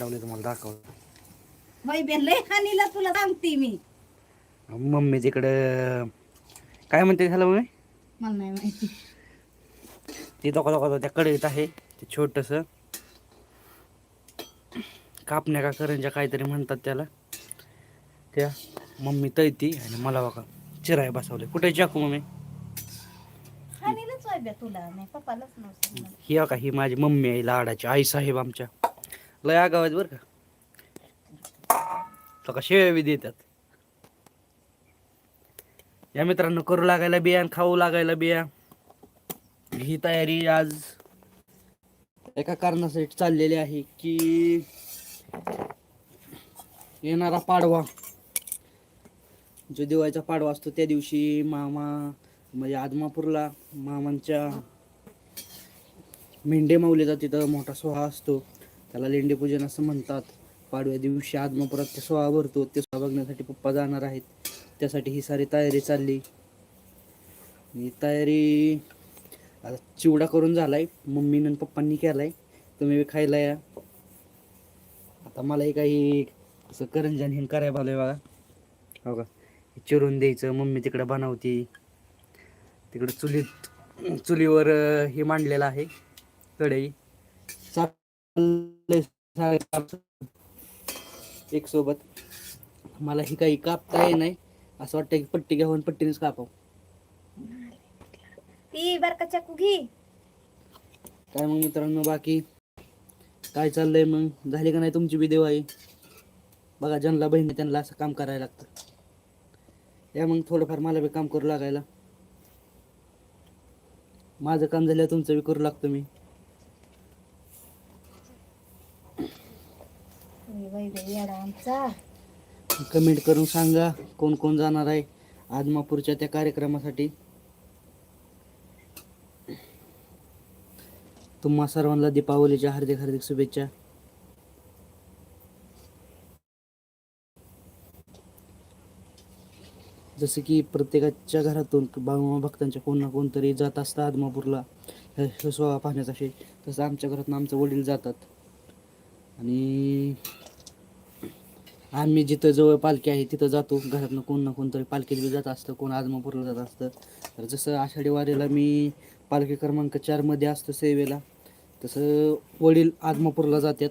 लावले तुम्हाला बेन लय हानीला तुला सांगते मी. मम्मी तिकडं काय म्हणते झालं मम्मी? मला नाही माहिती. ते दोका दोका त्या कढईत आहे ते छोटंसं. कापण्या का करंजा काहीतरी म्हणतात त्याला. त्या मम्मी तळती आणि मला बघा चिराय बसवले कुठे चाकू मम्मी? हानीलाच वाय तुला नाही पप्पालाच नव्हतं. ही बघा ही माझी मम्मी आहे लाडाची आई साहेब आमच्या. लय आगाव आहेत बरं का. तो का बी देतात. या मित्रांनो करू लागायला बिया आणि खाऊ लागायला बिया ही तयारी आज एका कारणासाठी चाललेली आहे की येणारा पाडवा जो दिवाळीचा पाडवा असतो त्या दिवशी मामा म्हणजे आदमापूरला मामांच्या मेंढे माऊलीचा तिथं मोठा सोहळा असतो. त्याला लेंडेपूजन असं म्हणतात. पाडव्या दिवशी आदमापुरात ते सोहळा भरतो. ते सोहळा बघण्यासाठी पप्पा जाणार आहेत. त्यासाठी ही सारी तयारी चालली. ही तयारी आता चिवडा करून झालाय. मम्मीनं आणि पप्पांनी केलाय. तुम्ही बी खायला या. आता मलाही काही असं करंजन हे करायला पाहिजे बघा. हो का? हे चिरून द्यायचं. मम्मी तिकडं बनवती. तिकडं चुलीत चुलीवर हे मांडलेलं आहे. कढई. एक सोबत. मला ही काही कापता ये नाही. असं वाटतं की पट्टी घ्यावं पट्टीनेच कापाव. ती बर का चाकू घे. काय मग मित्रांनो बाकी? काय चाललंय मग? झाली का नाही तुमची बी दिवाळी? बघा ज्यांना बहिणी त्यांना असं काम करायला लागतं. या मग थोडंफार मला बी काम करू लागायला. माझं काम झालं तुमचं बी करू लागतो मी. येडा आमचा. कमेंट करून सांगा कोण कोण जाणार आहे आदमापूरच्या त्या कार्यक्रमासाठी. तुम्हा सर्वांना दीपावलीच्या हार्दिक हार्दिक शुभेच्छा. जसं की प्रत्येकाच्या घरातून बाळूमा भक्तांच्या कोण ना कोणतरी जात असतं आदमापूरला. हे पाहण्यासाठी तसं आमच्या घरातून आमचे वडील जातात. आणि आम्ही जिथं जवळ पालखी आहे तिथं जातो. घरातनं कोण ना कोणतरी पालखीत बी जात असतं कोण आदमापूरला जात असतं. तर जसं आषाढी वारीला मी पालखी क्रमांक चारमध्ये असतो सेवेला तसं वडील आदमापूरला जातात.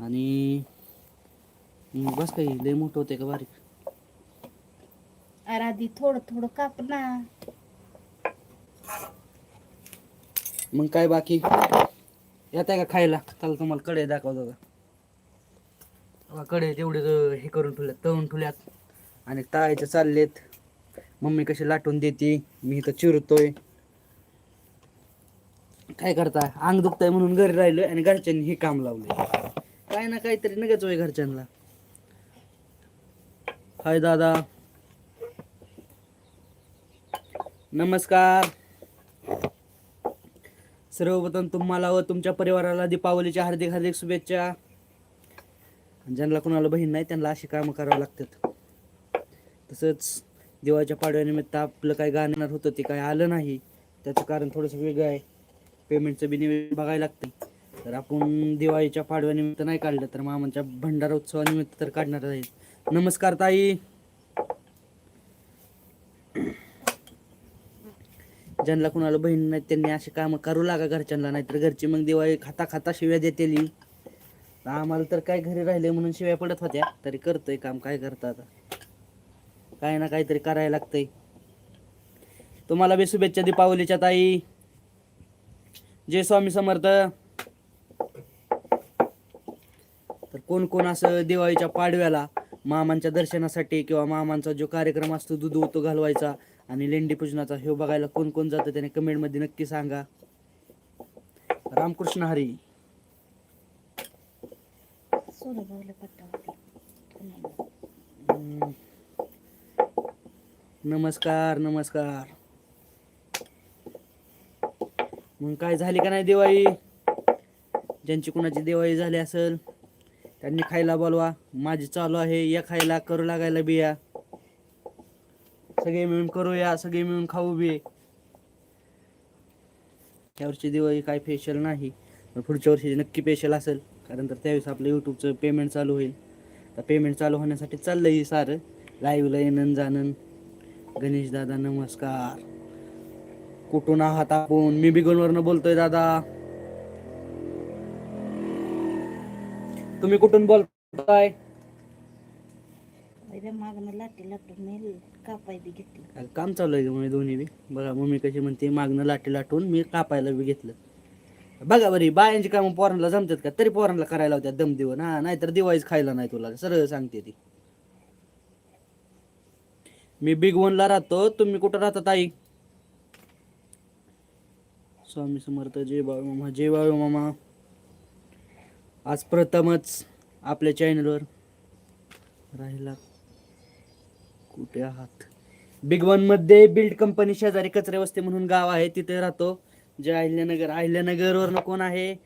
आणि बस काही लय मोठं होते का बारीक? अरे आधी थोडं थोडं काप ना. मग काय बाकी? येत आहे का खायला? चला तुम्हाला कडे दाखवतो का कडे तेवढे हे करून ठेवल्यात तळून ठेवल्यात आणि तळायचे चाललेत. मम्मी कशी लाटून देते मी इथं चिरतोय. काय करताय? अंग दुखताय म्हणून घरी राहिलोय आणि घरच्यांनी हे काम लावले काय ना काहीतरी नगच होय घरच्यांना. हाय दादा. नमस्कार. सर्वप्रथम तुम्हाला व तुमच्या परिवाराला दीपावलीच्या हार्दिक हार्दिक शुभेच्छा. ज्यांना कोणाला बहीण नाही त्यांना अशी कामं करावं लागतात. तसंच दिवाळीच्या पाडव्यानिमित्त आपलं काय गाणार होतं ते काय आलं नाही त्याचं कारण थोडंसं वेगळं आहे. पेमेंटचं बी निवेदन बघायला लागतं तर आपण दिवाळीच्या पाडव्यानिमित्त नाही काढलं तर मामांच्या भंडारा उत्सवानिमित्त तर काढणार आहे. नमस्कार ताई. ज्यांना कुणाला बहीण नाही त्यांनी अशी कामं करू लागा घरच्यांना नाहीतर घरची मग दिवाळी खाता खाता शिव्या देतेली. आम्हाला तर काय घरी राहिले म्हणून शिव्या पडत होत्या. तरी करतोय काम. काय करतं आता? काय ना काहीतरी करायला लागतंय. तुम्हाला बी शुभेच्छा दीपावलीच्या ताई. जय स्वामी समर्थ. तर कोण कोण असं दिवाळीच्या पाडव्याला मामांच्या दर्शनासाठी किंवा मामांचा जो कार्यक्रम असतो दूध उतो घालवायचा आणि लेंडी पूजनाचा हे बघायला कोण कोण जातं त्याने कमेंटमध्ये नक्की सांगा. रामकृष्ण हरी. सोनं भाऊला पट्टा हम्म. नमस्कार नमस्कार. मग काय झाली का नाही दिवाळी? ज्यांची कुणाची दिवाळी झाली असेल त्यांनी खायला बोलवा. माझी चालू आहे या खायला करू लागायला बिया. सगळे मिळून करूया सगळे मिळून खाऊ बी. यावरची दिवाळी काय फेशल नाही. पुढच्या वर्षी नक्की स्पेशल असेल. कारण तर त्यावेळेस आपलं यूट्यूबचं पेमेंट चालू होईल. तर पेमेंट चालू होण्यासाठी चाललं ही सारं. लाईव्हला येणं जाणं. गणेश दादा नमस्कार. कुठून आहात आपण? मी बिगनवरनं बोलतोय दादा. तुम्ही कुठून बोलताय? काम चालू आहे दोन्ही बी? बघा मम्मी कशी म्हणते मागणं लाटी लाटून मी कापायला बी घेतलं. बघा बरी बायांची कामं पोरांना जमतात का? तरी पोरांना करायला होत्या दम देऊन. हा नाहीतर दिवाळीच खायला नाही तुला. सरळ सांगते ती. मी बिग वनला राहतो. तुम्ही कुठं राहता ताई? स्वामी समर्थ जय बाळू मामा जय बाळू मामा. आज प्रथमच आपल्या चॅनलवर राहिला कुठे आहात? बिग वनमध्ये बिल्ड कंपनी शेजारी कचरे वस्ती म्हणून गाव आहे. तिथे राहतो. जय अहिल्यानगर. अहिल्यानगरवरनं कोण आहे?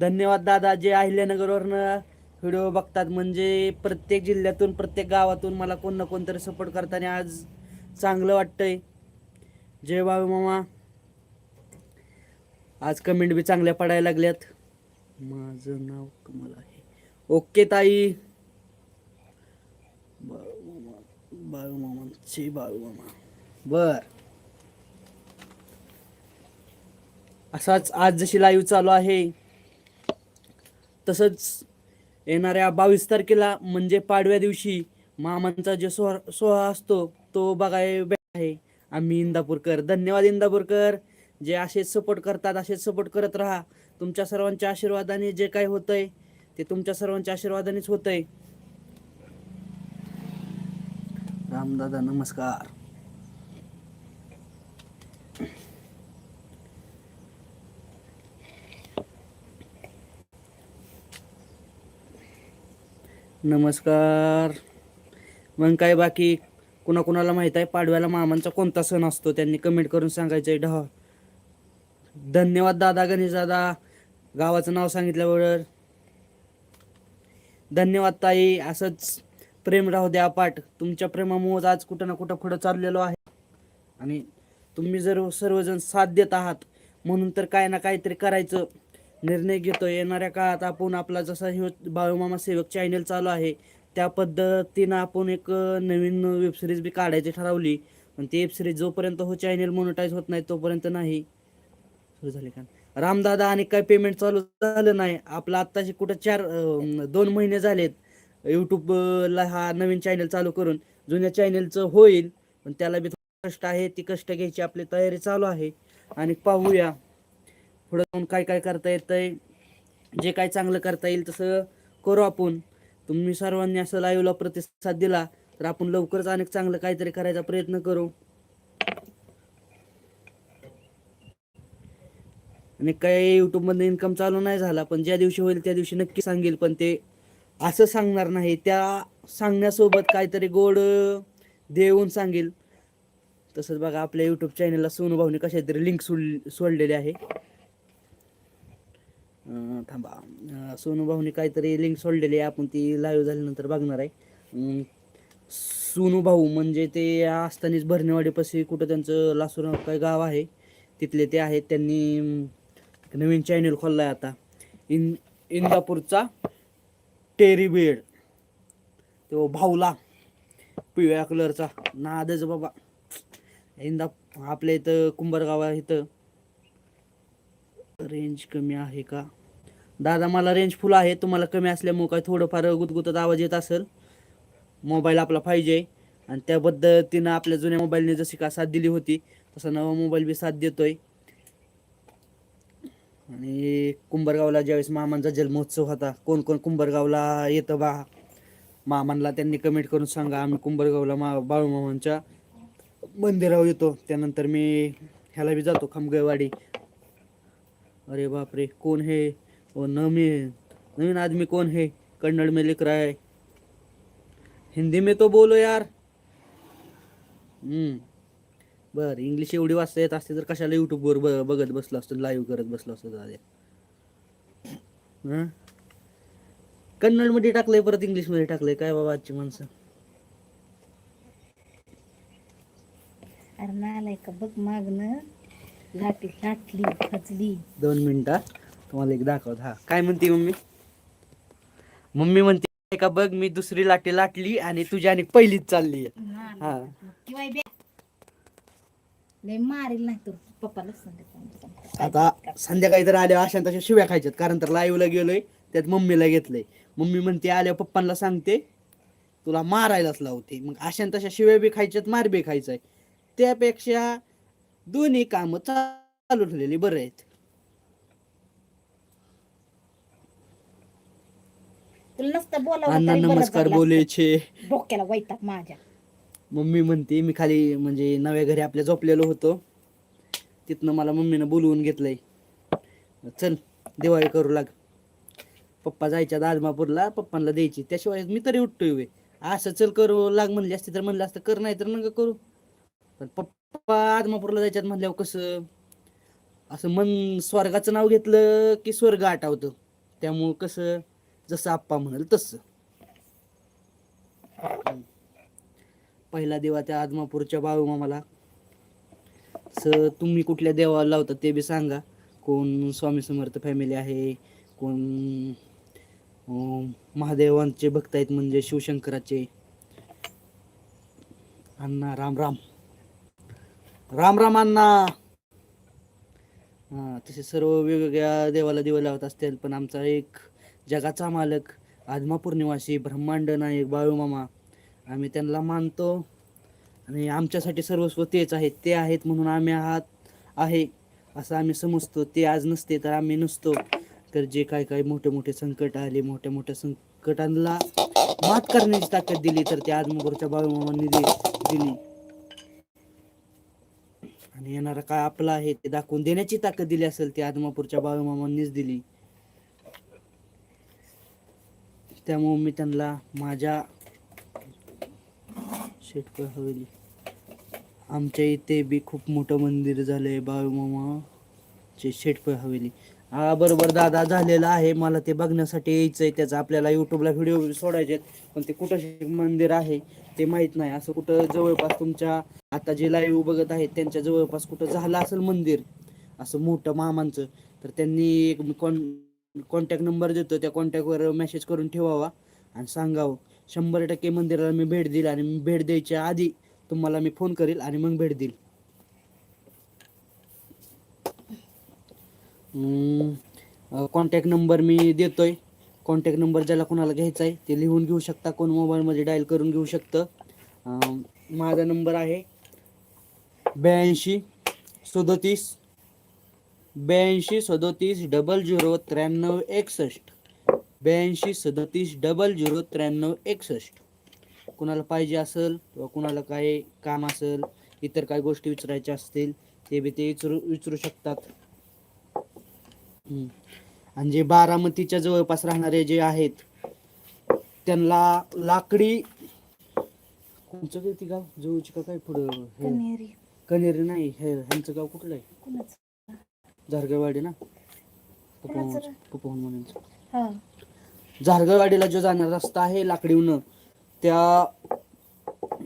धन्यवाद दादा. जे अहिल्यानगरवरनं. व्हिडिओ बघतात म्हणजे प्रत्येक जिल्ह्यातून प्रत्येक गावातून मला कोण ना कोणतरी सपोर्ट करताना आज चांगलं वाटतंय. जय बाबा मामा. आज कमेंट बी चांगल्या पडायला लागल्यात. माझं नाव कमल आहे. ओके ताई. बाळू मामा. बाळू मामांचे बाळू मामा. बर. असाच आज जशी लाईव्ह चालू आहे. तसंच येणाऱ्या बावीस तारखेला म्हणजे पाडव्या दिवशी मामांचा जो सोहळा सोहळा असतो तो बघाय आहे. आम्ही इंदापूरकर. धन्यवाद इंदापूरकर. जे असेच सपोर्ट करतात असेच सपोर्ट करत राहा. तुमच्या सर्वांच्या आशीर्वादाने जे काही होतंय ते तुमच्या सर्वांच्या आशीर्वादानेच होतंय. रामदादा नमस्कार. नमस्कार. मग काय बाकी? कुणाकुणाला माहीत आहे? पाडव्याला मामांचा कोणता सण असतो? त्यांनी कमेंट करून सांगायचं आहे ढ. धन्यवाद दादा गणेश दादा. गावाचं नाव सांगितल्याबरोबर धन्यवाद ताई. असंच प्रेम राहू द्या पाठ. तुमच्या प्रेमामुळेच आज कुठं ना कुठं पुढं चाललेलो आहे. आणि तुम्ही जर सर्वजण साथ देत आहात म्हणून तर काय ना काहीतरी करायचं. निर्णय घेतो येणाऱ्या काळात आपण आपला जसा हे बाळूमामा सेवक चॅनल चालू आहे त्या पद्धतीनं आपण एक नवीन वेबसिरीज बी काढायची ठरवली. पण ती वेबसिरीज जोपर्यंत हो चॅनल मोनिटाईज होत नाही तोपर्यंत नाही. सुरू झाले का? रामदादा आणि काय पेमेंट चालू झालं नाही. आपलं आत्ताशी कुठं चार दोन महिने झालेत. यूट्यूबला हा नवीन चॅनल चालू करून जुन्या चॅनलचं होईल. पण त्याला बी थोडं कष्ट आहे. ती कष्ट घ्यायची आपली तयारी चालू आहे. आणि पाहूया. पुढं जाऊन काय काय करता येतंय जे काय चांगलं करता येईल तसं करू आपण. तुम्ही सर्वांनी असं लाईव्हला प्रतिसाद दिला तर आपण लवकरच अनेक चांगलं काहीतरी करायचा प्रयत्न करू. आणि काही यूट्यूबमध्ये इन्कम चालू नाही झाला पण ज्या दिवशी होईल त्या दिवशी नक्की सांगेल पण ते असं सांगणार नाही. त्या सांगण्यासोबत काहीतरी गोड देऊन सांगेल. तसंच बघा आपल्या यूट्यूब चॅनलला सोनू भाऊने कशा तरी लिंक सोड सोडलेली आहे. थांबा. सोनू भाऊने काहीतरी लिंक सोडलेली आहे. आपण ती लाईव्ह झाल्यानंतर बघणार आहे. सोनू भाऊ म्हणजे ते असतानीच भरणेवाडीपाशी कुठं त्यांचं लासूर काय गाव आहे तिथले ते आहेत. त्यांनी नवीन चॅनल खोलला आहे आता. इन इंदापूरचा टेरीबेड तो भाऊला पिवळ्या कलरचा नादच बाबा. इंदा आपल्या इथं कुंभारगाव आहे इथं. रेंज कमी आहे का? दादा मला रेंज फुल आहे. तुम्हाला कमी असल्यामुळे काय थोडंफार गुतगुतत आवाज येत असेल. मोबाईल आपला पाहिजे आणि त्या पद्धतीनं आपल्या जुन्या मोबाईलने जशी का साथ दिली होती तसा नवा मोबाईल बी साथ देतोय. आणि कुंभरगावला ज्यावेळेस मामांचा जन्मोत्सव होता कोण कोण कुंभरगावला येतं बा? मामांना त्यांनी कमेंट करून सांगा आम्ही कुंभरगावला मा बाळूमामांच्या मंदिरावर येतो. त्यानंतर मी ह्याला बी जातो खामगवाडी अरे बाप रे कौन है? वो नवीन आदमी कौन है? कन्नड़ में लिख रहा है। हिंदी में तो बोलो यार। हम्म बर इंग्लिश एवढी वाचता येत असते तर कशाला युट्यूबवर ब बघत बसलो असतो लाईव्ह करत बसलो असतो दादा कन्नडमध्ये टाकलंय परत इंग्लिशमध्ये टाकलंय. काय बाबा आजची माणसं? अरे नालाय का बघ मागणं लाटी लाटली खचली. दोन मिनिटं तुम्हाला एक दाखवत हा. काय म्हणते मम्मी? मम्मी म्हणते का बघ मी दुसरी लाटी लाटली आणि तुझी आणि पहिलीच चालली हा. किंवा बे लय मारील नाही तू पप्पाला आता संध्याकाळी तर आल्या अशा तशा शिव्या खायच्यात कारण तर लाईव्हला गेलोय त्यात मम्मीला घेतलंय. मम्मी म्हणते आल्या पप्पांना सांगते तुला मारायलाच लावते. मग अशा तशा शिव्या बी खायच्यात मार बी खायचाय. त्यापेक्षा दोन्ही कामं चालू ठेवलेली बरं आहेत. तुला नसतं अण्णा नमस्कार. बोलायचे डोक्याला वैताग माझ्या. मम्मी म्हणते मी खाली म्हणजे नव्या घरी आपल्या झोपलेलो होतो. तिथनं मला मम्मीनं बोलवून घेतलंय. चल दिवाळी करू लाग. पप्पा जायच्या आदमापूरला पप्पांना द्यायची. त्याशिवाय मी तरी उठतोय असं चल करू लाग म्हणली असती तर म्हणलं असतं कर नाही तर नका करू. पण पप्पा आदमापूरला जायच्यात म्हणल्यावर कसं असं मन स्वर्गाचं नाव घेतलं की स्वर्ग आठवतं. त्यामुळं कसं जसं आप्पा म्हणाल तसं. पहिला देवा त्या आदमापूरच्या बाळूमामाला स तुम्ही कुठल्या देवाला लावता ते बी सांगा. कोण स्वामी समर्थ फॅमिली आहे कोण महादेवांचे भक्त आहेत म्हणजे शिवशंकराचे. अण्णा राम राम. राम रामांना हा तसे सर्व वेगवेगळ्या देवाला दिवे लावत असतील पण आमचा एक जगाचा मालक आदमापूर निवासी ब्रह्मांड नायक बाळू मामा आम्ही त्यांना मानतो. आणि आमच्यासाठी सर्वस्व तेच आहेत ते आहेत म्हणून आम्ही आहात आहे असं आम्ही समजतो. ते आज नसते तर आम्ही नसतो. तर जे काय काय मोठे मोठे संकट आले मोठ्या मोठ्या संकटांना मात करण्याची ताकद दिली तर ते आदमापूरच्या बाळूमामांनी दि- दिली. आणि येणारा काय आपला आहे ते दाखवून देण्याची ताकद दिली असेल ती आदमापूरच्या बाळूमामांनीच दिली. त्यामुळे मी त्यांना माझ्या शेटकर हवेली. आमच्या इथे बी खूप मोठं मंदिर झालंय बाळूमामाचे शेटकर हवेली. हा बरोबर दादा झालेला आहे. मला ते बघण्यासाठी यायचंय. त्याचा आपल्याला युट्यूबला व्हिडिओ सोडायचे पण ते कुठं मंदिर आहे ते माहीत नाही. असं कुठं जवळपास तुमच्या आता जे लाईव्ह बघत आहेत त्यांच्या जवळपास कुठं झालं असेल मंदिर असं मोठं मामांचं तर त्यांनी एक कॉन कॉन्टॅक्ट नंबर देतो. त्या कॉन्टॅक्टवर मेसेज करून ठेवावा आणि सांगावं. शंभर टक्के मंदिराला मी भेट देईल आणि मी भेट द्यायच्या आधी तुम्हाला मी फोन करेल आणि मग भेट देईल. कॉन्टॅक्ट नंबर मी देतोय. कॉन्टॅक्ट नंबर ज्याला कोणाला घ्यायचा आहे ते लिहून घेऊ शकता. कोण मोबाईलमध्ये डायल करून घेऊ शकतं. माझा नंबर आहे ब्याऐंशी सदोतीस ब्याऐंशी सदोतीस डबल झिरो त्र्याण्णव एकसष्ट. ब्याऐंशी सदोतीस डबल झिरो त्र्याण्णव एकसष्ट. कुणाला पाहिजे असेल किंवा कुणाला काय काम असेल इतर काय गोष्टी विचारायच्या असतील ते बी ते विचारू विचारू शकतात. हम्म. आणि जे बारामतीच्या जवळपास राहणारे जे आहेत त्यांना लाकडी कोणचं काय ते गाव? जवळची का काय पुढं हे- कनेरी नाही हे ह्यांचं गाव कुठलं आहे? कुणाचं? झारगवाडी ना? कुणाचं हा. झारगवाडीला जो जाणारा रस्ता आहे लाकडीवनं त्या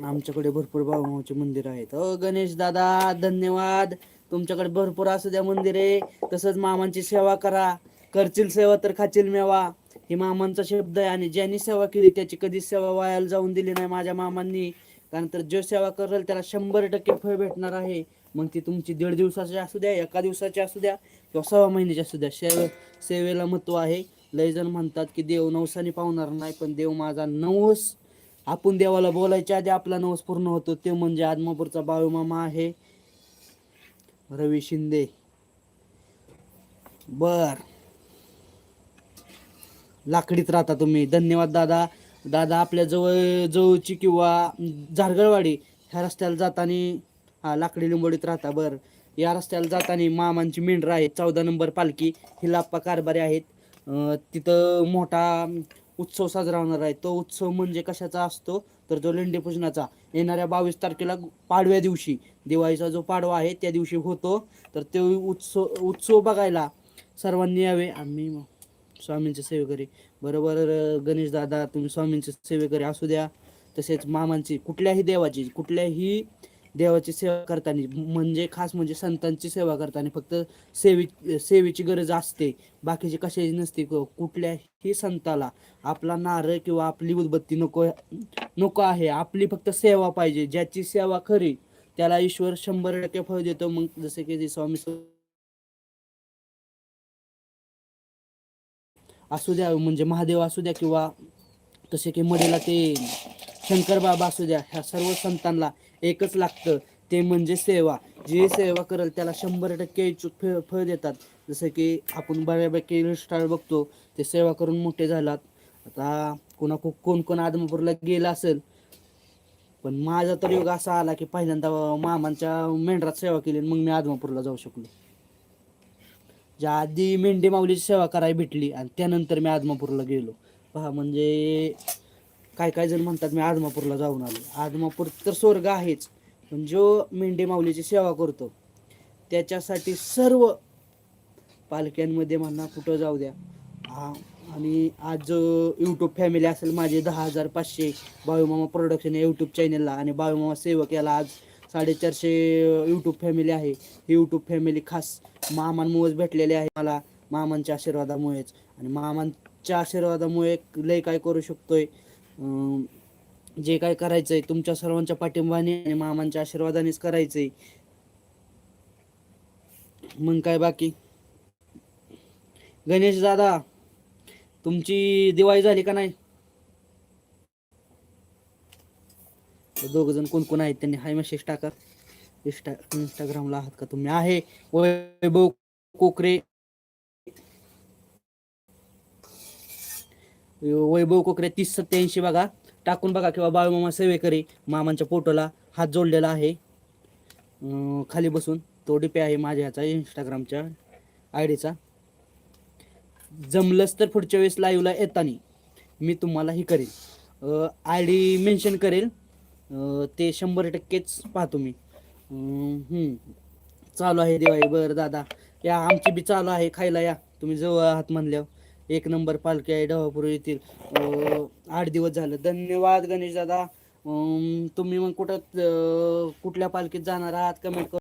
आमच्याकडे भरपूर बाबाचे मंदिर आहेत. अ गणेश दादा धन्यवाद. तुमच्याकडे भरपूर असू द्या मंदिरे. तसंच मामांची सेवा करा. करतील सेवा तर खाचील मेवा. हे मामांचा शब्द आहे आणि ज्यांनी सेवा केली त्याची कधीच सेवा वायाला जाऊन दिली नाही माझ्या मामांनी. कारण तर जो सेवा करेल त्याला शंभर टक्के फळ भेटणार आहे. मग ती तुमची दीड दिवसाची असू द्या एका दिवसाची असू द्या किंवा सव्वा महिन्याची असू द्या. सेवे सेवेला महत्त्व आहे. लय जण म्हणतात की देव नवसाने पावणार नाही पण देव माझा नवस आपण देवाला बोलायच्या आधी आपला नवस पूर्ण होतो. ते म्हणजे आदमापूरचा बाळूमामा आहे. रवी शिंदे. बर. लाकडीत राहता तुम्ही. धन्यवाद दादा. दादा आपल्या जवळ जवळची किंवा झारगळवाडी ह्या रस्त्याला जाताना हा लाकडी लिंबोडीत राहता. बर. या रस्त्याला जाताना मामांची मेंढर आहे चौदा नंबर पालखी हिलाप्पा कारभारी आहेत. तिथं मोठा उत्सव साजरा होणार आहे. तो उत्सव म्हणजे कशाचा असतो? तर जो लेंडी पूजनाचा येणाऱ्या बावीस तारखेला पाडव्या दिवशी दिवाळीचा जो पाडवा आहे त्या दिवशी होतो. तर तो उत्सव उत्सव बघायला सर्वांनी यावे. आम्ही स्वामींचे सेवेकरी. बरोबर गणेश दादा तुम्ही स्वामींचे सेवेकरी असू द्या. तसेच मामांची कुठल्याही देवाची कुठल्याही देवाची सेवा करताना म्हणजे खास म्हणजे संतांची सेवा करताना फक्त सेवी सेवेची गरज असते. बाकीची कशाची नसते. कुठल्याही संताला आपला नारळ किंवा आपली उदबत्ती नको नको आहे. आपली फक्त सेवा पाहिजे. ज्याची सेवा खरी त्याला ईश्वर शंभर टक्के फळ देतो. मग जसे की स्वामी असू द्या म्हणजे महादेव असू द्या किंवा तसे की मडेला ते शंकर बाबा असू द्या ह्या सर्व संतांना एकच लागतं. ते म्हणजे सेवा. जे सेवा करेल त्याला शंभर टक्के इच्छुक फळ फळ देतात. जसं की आपण बऱ्यापैकी स्टार बघतो ते सेवा करून मोठे झालात. आता कोणा को- कोण कोण आदमापूरला गेला असेल पण माझा तर योग असा आला की पहिल्यांदा मामांच्या मेंढरात सेवा केली आणि मग मी आदमापूरला जाऊ शकलो. ज्या आधी मेंढी माऊलीची सेवा करायला भेटली आणि त्यानंतर मी आदमापूरला गेलो. पहा म्हणजे काय काय जण म्हणतात मी आदमापूरला जाऊन आलो. आदमापूर तर स्वर्ग आहेच पण जो मेंढी माऊलीची सेवा करतो त्याच्यासाठी सर्व पालख्यांमध्ये म्हणा कुठं जाऊ द्या. हा आणि आज जो यूट्यूब फॅमिली असेल माझे दहा हजार पाचशे बाळूमामा प्रोडक्शन या यूट्यूब चॅनलला आणि बाळूमामा सेवक याला आज साडेचारशे यूट्यूब फॅमिली आहे. ही यूट्यूब फॅमिली खास मामांमुळेच भेटलेली आहे मला मामांच्या आशीर्वादामुळेच. आणि मामांच्या आशीर्वादामुळे लय काय करू शकतोय जे काय करायचंय तुमच्या सर्वांच्या पाठिंबाने आणि मामांच्या आशीर्वादानेच करायचंय. मग काय बाकी? गणेश दादा तुमची दिवाळी झाली का नाही? दोघ जण कोण कोण आहेत त्यांनी? हाय मेसेज टाका. इंस्टा इंस्टाग्रामला आहात का तुम्ही? आहे. वैभव कोकरे वैभव कोकरे तीस सत्याऐंशी बघा. टाकून बघा किंवा बाळूमामा सेवेकरी मामांच्या फोटोला हात जोडलेला आहे. खाली बसून तो डीपी आहे माझ्या ह्याचा इंस्टाग्रामच्या आय डीचा जमलंच तर पुढच्या वेळेस लाईव्हला येताना मी तुम्हाला ही करेल आय डी मेन्शन करेल. ते शंभर टक्केच पाहतो मी. चालू आहे दिवाळी बरं दादा. या आमची बी चालू आहे खायला या. तुम्ही जवळ आहात म्हणल्यावर. एक नंबर पालखी आहे डवापूर येथील. आठ दिवस झालं. धन्यवाद गणेश दादा तुम्ही मग कुठं कुठल्या पालखीत जाणार आहात? कमेंट